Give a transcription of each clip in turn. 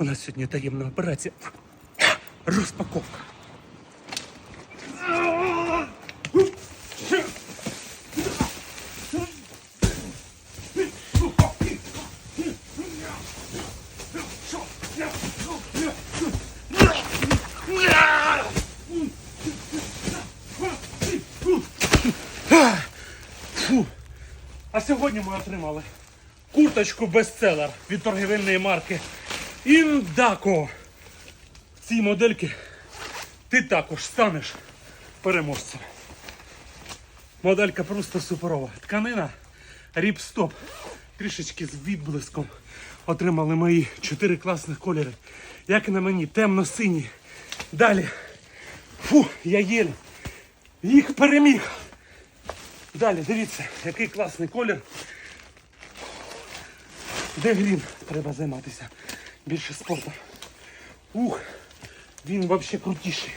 У нас сьогодні таємна операція. Розпаковка. Фу. А сьогодні ми отримали курточку бестселер від торгівельної марки Індако. В цій модельки ти також станеш переможцем. Моделька просто суперова. Тканина ріпстоп. Трішечки з відблиском. Отримали мої чотири класних кольори. Як і на мені, темно-сині. Далі. Фу, я єль. Їх переміг. Далі, дивіться, який класний колір. Де грім? Треба займатися більше спортом. Ух, він взагалі крутіший.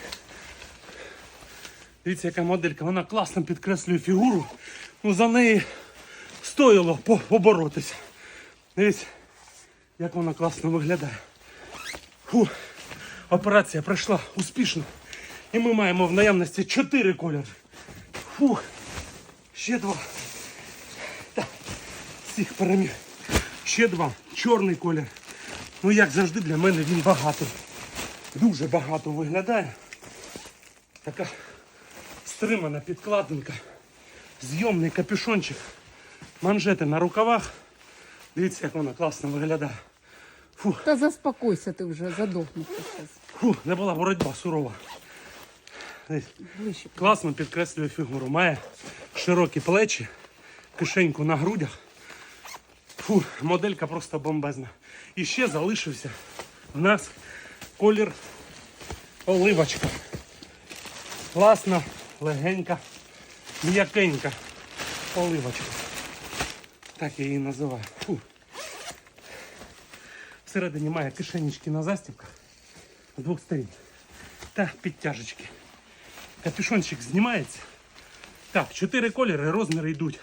Дивіться, яка моделька, вона класно підкреслює фігуру. Ну за неї стоїло поборотися. Дивіться, як вона класно виглядає. Фу, операція пройшла успішно. І ми маємо в наявності чотири кольори. Фух. Ще два. Так, всіх переміг. Ще два. Чорний колір. Ну, як завжди, для мене він багатий. Дуже багато виглядає. Така стримана підкладинка. Зйомний капюшончик. Манжети на рукавах. Дивіться, як вона класно виглядає. Фу, Та заспокойся ти вже, задохнешся зараз. фу, не була боротьба сурова. Класно підкреслює фігуру. Має широкі плечі, кишеньку на грудях. Фу, моделька просто бомбезна. І ще залишився в нас колір оливочка. Класна, легенька, м'якенька оливочка. Так я її називаю. Фу. Всередині має кишенечки на застібках з двох сторін. Та підтяжечки. Капюшончик знімається. Так, чотири кольори, розміри йдуть.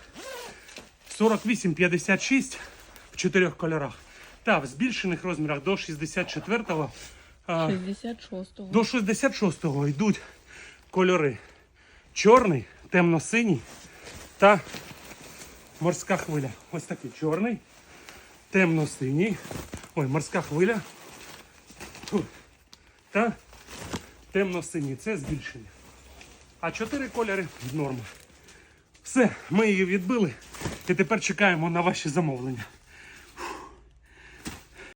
48-56 в чотирьох кольорах. Та в збільшених розмірах до 64-го. 66-го. До 66-го йдуть кольори. Чорний, темно-синій та морська хвиля. Ось такий чорний, темно-синій. Ой, морська хвиля. Та темно-синій. Це збільшення. А чотири кольори норма. Все, ми її відбили. І тепер чекаємо на ваші замовлення.